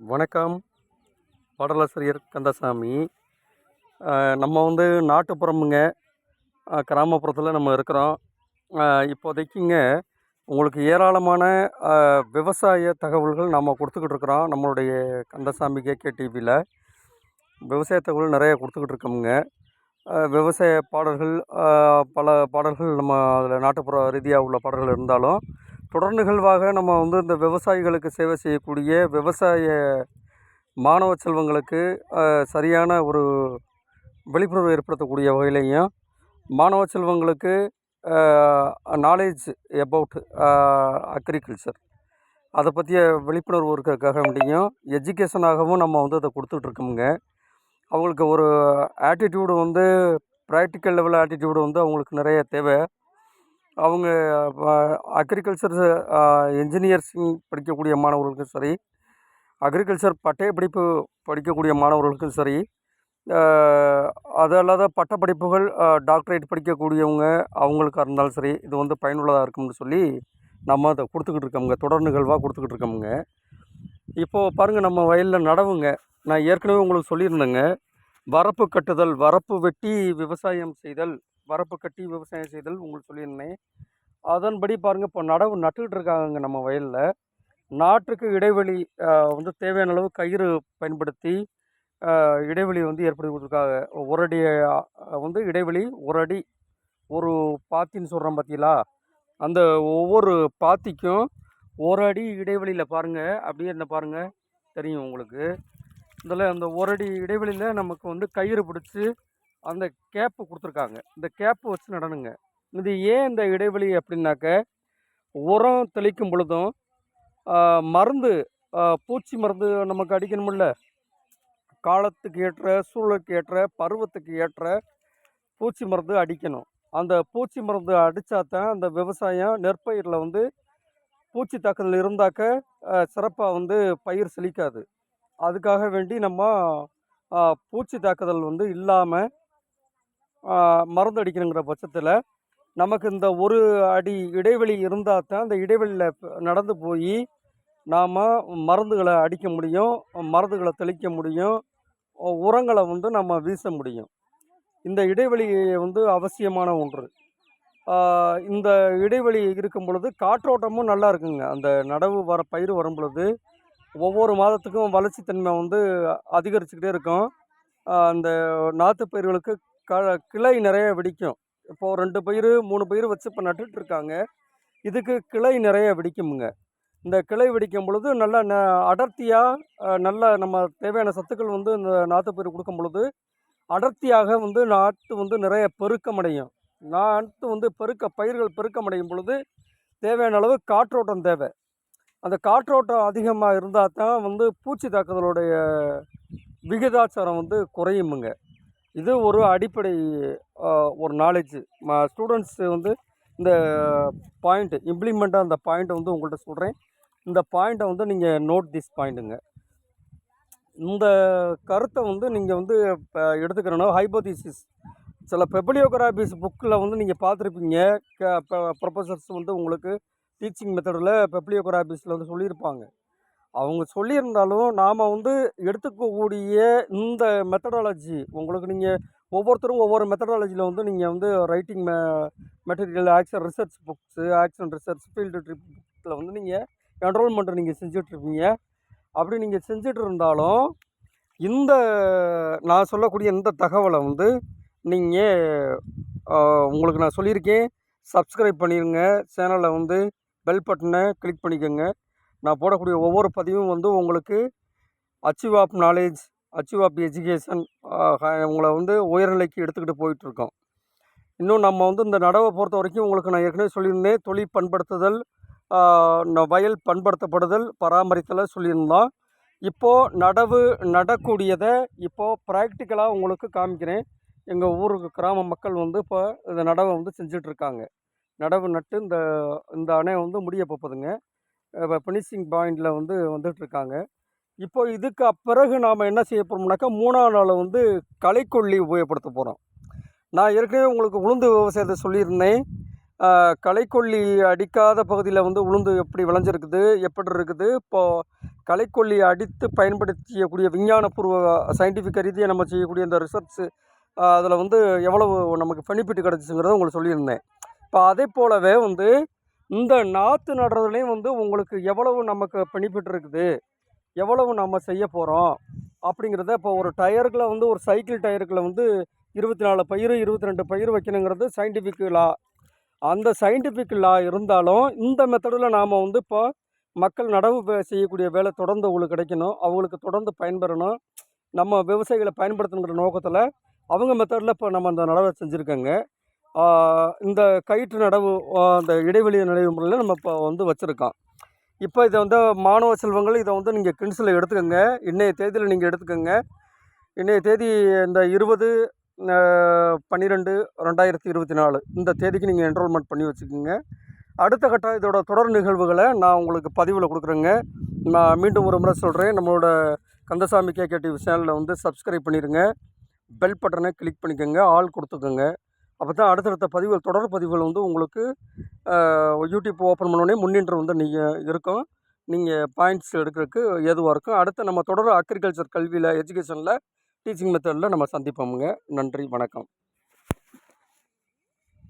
வணக்கம். பாடலாசிரியர் கந்தசாமி. நம்ம வந்து நாட்டுப்புறமுங்க. கிராமப்புறத்தில் நம்ம இருக்கிறோம். இப்போதைக்குங்க உங்களுக்கு ஏராளமான விவசாய தகவல்கள் நம்ம கொடுத்துக்கிட்டு இருக்கிறோம். நம்மளுடைய கந்தசாமி கேகே டிவியில் விவசாய தகவல் நிறைய கொடுத்துக்கிட்டு இருக்கோமுங்க. விவசாய பாடல்கள் பல பாடல்கள் நம்ம அதில் நாட்டுப்புற ரீதியாக உள்ள பாடல்கள் இருந்தாலும் தொடர் நிகழ்வாக நம்ம வந்து இந்த விவசாயிகளுக்கு சேவை செய்யக்கூடிய விவசாய மாணவ செல்வங்களுக்கு சரியான ஒரு விழிப்புணர்வு ஏற்படுத்தக்கூடிய வகையிலையும் மாணவ செல்வங்களுக்கு நாலேஜ் அபவுட் அக்ரிகல்ச்சர் அதை பற்றிய விழிப்புணர்வு இருக்கிறதுக்காக வேண்டியும் எஜுகேஷனாகவும் நம்ம வந்து அதை கொடுத்துட்ருக்கோமுங்க அவங்களுக்கு ஒரு ஆட்டிடியூடு வந்து ப்ராக்டிக்கல் லெவல் ஆட்டிடியூடு வந்து அவங்களுக்கு நிறைய தேவை. அவங்க அக்ரிகல்ச்சர் இன்ஜினியர்ஸிங் படிக்கக்கூடிய மாணவர்களுக்கும் சரி அக்ரிகல்ச்சர் பட்டய படிப்பு படிக்கக்கூடிய மாணவர்களுக்கும் சரி அது அல்லாத பட்டப்படிப்புகள் டாக்டரேட் படிக்கக்கூடியவங்க அவங்களுக்காக இருந்தாலும் சரி இது வந்து பயனுள்ளதாக இருக்கும்னு சொல்லி நம்ம அதை கொடுத்துக்கிட்டு இருக்கோமுங்க. தொடர் நிகழ்வாக கொடுத்துக்கிட்டு இருக்கோமுங்க. இப்போது பாருங்கள் நம்ம வயலில் நடவுங்க. நான் ஏற்கனவே உங்களுக்கு சொல்லியிருந்தேங்க. வரப்பு கட்டுதல் வரப்பு வெட்டி விவசாயம் செய்தல் வரப்பு கட்டி விவசாயம் செய்தல் உங்களுக்கு சொல்லியிருந்தேன். அதன்படி பாருங்கள் இப்போ நடவு நட்டுக்கிட்டு இருக்காங்க நம்ம வயலில். நாற்றுக்கு இடைவெளி வந்து தேவையான அளவு கயிறு பயன்படுத்தி இடைவெளி வந்து ஏற்படுத்தி கொடுத்துருக்காங்க. ஒரு அடி வந்து இடைவெளி ஒரு அடி ஒரு பாத்தின்னு சொல்கிறோம் பார்த்தீங்களா அந்த ஒவ்வொரு பாத்திக்கும் ஒரு அடி இடைவெளியில் பாருங்கள் அப்படியே இந்த பாருங்கள் தெரியும் உங்களுக்கு. இதில் அந்த ஒரு அடி இடைவெளியில் நமக்கு வந்து கயிறு பிடிச்சி அந்த கேப்பு கொடுத்துருக்காங்க. இந்த கேப்பு வச்சு நடணுங்க இது ஏன் இந்த இடைவெளி அப்படின்னாக்க உரம் தெளிக்கும் பொழுதும் மருந்து பூச்சி மருந்து நமக்கு அடிக்கணுமில்ல காலத்துக்கு ஏற்ற சூழலுக்கு ஏற்ற பருவத்துக்கு ஏற்ற பூச்சி மருந்து அடிக்கணும். அந்த பூச்சி மருந்து அடித்தா தான் அந்த விவசாயம் நெற்பயிரில் வந்து பூச்சி தாக்குதல் இருந்தாக்க சிறப்பாக வந்து பயிர் செழிக்காது. அதுக்காக வேண்டி நம்ம பூச்சி தாக்குதல் வந்து இல்லாமல் மருந்து அடிக்கணுங்கிற பட்சத்தில் நமக்கு இந்த ஒரு அடி இடைவெளி இருந்தால் தான் அந்த இடைவெளியில் நடந்து போய் நாம் மருந்துகளை அடிக்க முடியும் மருந்துகளை தெளிக்க முடியும் உரங்களை வந்து நம்ம வீச முடியும். இந்த இடைவெளி வந்து அவசியமான ஒன்று. இந்த இடைவெளி இருக்கும் பொழுது காற்றோட்டமும் நல்லா இருக்குங்க. அந்த நடவு வர பயிர் வரும் பொழுது ஒவ்வொரு மாதத்துக்கும் வளர்ச்சித்தன்மை வந்து அதிகரிச்சுக்கிட்டே இருக்கும். அந்த நாற்று பயிர்களுக்கு க கிளை நிறைய வெடிக்கும். இப்போது ரெண்டு பயிர் மூணு பயிர் வச்சு இப்போ நட்டுட்ருக்காங்க இதுக்கு கிளை நிறைய வெடிக்குமுங்க. இந்த கிளை வெடிக்கும் பொழுது நல்லா ந அடர்த்தியாக நல்ல நம்ம தேவையான சத்துக்கள் வந்து இந்த நாற்று பயிர் கொடுக்கும் பொழுது அடர்த்தியாக வந்து நாற்று வந்து நிறைய பெருக்கமடையும். நாற்று வந்து பெருக்க பயிர்கள் பெருக்கமடையும் பொழுது தேவையான அளவு காற்றோட்டம் தேவை. அந்த காற்றோட்டம் அதிகமாக இருந்தால் தான் வந்து பூச்சி தாக்குதலுடைய விகிதாச்சாரம் வந்து குறையுமுங்க. இது ஒரு அடிப்படை ஒரு நாலேஜ் ஸ்டூடெண்ட்ஸு வந்து இந்த பாயிண்ட்டு இம்ப்ளிமெண்ட்டாக அந்த பாயிண்ட்டை வந்து உங்கள்கிட்ட சொல்கிறேன் இந்த பாயிண்ட்டை வந்து நீங்கள் நோட் திஸ் பாயிண்ட்டுங்க இந்த கருத்தை வந்து நீங்கள் வந்து இப்போ எடுத்துக்கிறணும் ஹைபோதிசிஸ் சில பெபிலியோகிராபிஸ் புக்கில் வந்து நீங்கள் பார்த்துருப்பீங்க. க ப்ரொஃபஸர்ஸ் வந்து உங்களுக்கு டீச்சிங் மெத்தடில் பெப்ளியோகிராபிஸில் வந்து சொல்லியிருப்பாங்க. அவங்க சொல்லியிருந்தாலும் நாம் வந்து எடுத்துக்கக்கூடிய இந்த மெத்தடாலஜி உங்களுக்கு நீங்கள் ஒவ்வொருத்தரும் ஒவ்வொரு மெத்தடாலஜியில் வந்து நீங்கள் வந்து ரைட்டிங் மெ material action research books action research field trip புக்கில் வந்து நீங்கள் என்ரோல்மெண்ட்டை நீங்கள் செஞ்சிட்ருப்பீங்க அப்படி நீங்கள் செஞ்சுட்டு இருந்தாலும் இந்த நான் சொல்லக்கூடிய இந்த தகவலை வந்து நீங்கள் உங்களுக்கு நான் சொல்லியிருக்கேன். சப்ஸ்கிரைப் பண்ணிடுங்க சேனலை வந்து பெல் பட்டனை கிளிக் பண்ணிக்கோங்க. நான் போடக்கூடிய ஒவ்வொரு பதிவும் வந்து உங்களுக்கு achieve of knowledge achieve of education உங்களை வந்து உயர்நிலைக்கு எடுத்துக்கிட்டு போயிட்டுருக்கோம். இன்னும் நம்ம வந்து இந்த நடவை பொறுத்த வரைக்கும் உங்களுக்கு நான் ஏற்கனவே சொல்லியிருந்தேன். தொழில் பண்படுத்துதல் வயல் பண்படுத்தப்படுதல் பராமரித்தலை சொல்லியிருந்தோம். இப்போது நடவு நடக்கூடியதை இப்போது ப்ராக்டிக்கலாக உங்களுக்கு காமிக்கிறேன். எங்கள் ஊருக்கு கிராம மக்கள் வந்து இப்போ இந்த நடவை வந்து செஞ்சிட்ருக்காங்க. நடவு நட்டு இந்த இந்த அணை வந்து முடிய போகுதுங்க ஃபினிஷிங் பாயிண்டில் வந்து வந்துட்டுருக்காங்க இப்போ இதுக்கு பிறகு நாம் என்ன செய்ய போகிறோம்னாக்கா மூணாவது நாள் வந்து களைக்கொல்லி உபயோகப்படுத்த போகிறோம் நான் ஏற்கனவே உங்களுக்கு உளுந்து விவசாயத்தை சொல்லியிருந்தேன். களைக்கொல்லி அடிக்காத பகுதியில் வந்து உளுந்து எப்படி விளைஞ்சிருக்குது எப்படி இருக்குது இப்போது களைக்கொல்லி அடித்து பயன்படுத்தியக்கூடிய விஞ்ஞானபூர்வ சயின்டிஃபிக் ரீதியாக நம்ம செய்யக்கூடிய இந்த ரிசர்ச்சு அதில் வந்து எவ்வளவு நமக்கு பெனிஃபிட் கிடச்சிங்கிறத உங்களுக்கு சொல்லியிருந்தேன். இப்போ அதே போலவே வந்து இந்த நாற்று நடுறதுலேயும் வந்து உங்களுக்கு எவ்வளவு நமக்கு பெனிஃபிட் இருக்குது? எவ்வளவு நம்ம செய்ய போகிறோம் அப்படிங்கிறத இப்போ ஒரு டயருக்குள்ள வந்து ஒரு சைக்கிள் டயருக்குள்ள வந்து இருபத்தி நாலு பயிர் இருபத்தி ரெண்டு பயிர் வைக்கணுங்கிறது சயின்டிஃபிக் லா அந்த சயின்டிஃபிக் லா இருந்தாலும் இந்த மெத்தடில் நாம் வந்து இப்போ மக்கள் நடவு வே- செய்யக்கூடிய வேலை தொடர்ந்து அவங்களுக்கு கிடைக்கணும். அவங்களுக்கு தொடர்ந்து பயன்பெறணும். நம்ம விவசாயிகளை பயன்படுத்தணுங்கிற நோக்கத்தில் அவங்க மெத்தடில் இப்போ நம்ம அந்த நடவை செஞ்சுருக்கோங்க. இந்த கயிற்று நடவு அந்த இடைவெளி நடைமுறையில் நம்ம இப்போ வந்து வச்சுருக்கோம். இப்போ இதை வந்து மாணவ செல்வங்கள் இதை வந்து நீங்கள் கிண்ட்ஸில் எடுத்துக்கோங்க. இன்றைய தேதியில் நீங்கள் எடுத்துக்கோங்க. இன்றைய தேதி இந்த இருபது பன்னிரெண்டு ரெண்டாயிரத்தி இருபத்தி நாலு இந்த தேதிக்கு நீங்கள் என்ரோல்மெண்ட் பண்ணி வச்சுக்கோங்க. அடுத்த கட்ட இதோட தொடர் நிகழ்வுகளை நான் உங்களுக்கு பதிவில் கொடுக்குறேங்க. நான் மீண்டும் ஒரு முறை சொல்கிறேன் நம்மளோட கந்தசாமி கேகே சேனலில் வந்து சப்ஸ்கிரைப் பண்ணிடுங்க பெல் பட்டனை கிளிக் பண்ணிக்கோங்க. ஆல் கொடுத்துக்கோங்க. அப்போ தான் அடுத்தடுத்த பதிவுகள் தொடர் பதிவுகள் வந்து உங்களுக்கு யூடியூப் ஓப்பன் பண்ணோடனே முன்னின்று வந்து நீங்கள் இருக்கும். நீங்கள் பாயிண்ட்ஸ் எடுக்கிறதுக்கு எதுவாக இருக்கும். அடுத்து நம்ம தொடர் அக்ரிகல்ச்சர் கல்வியில் எஜுகேஷனில் டீச்சிங் மெத்தடில் நம்ம சந்திப்போமுங்க. நன்றி வணக்கம்.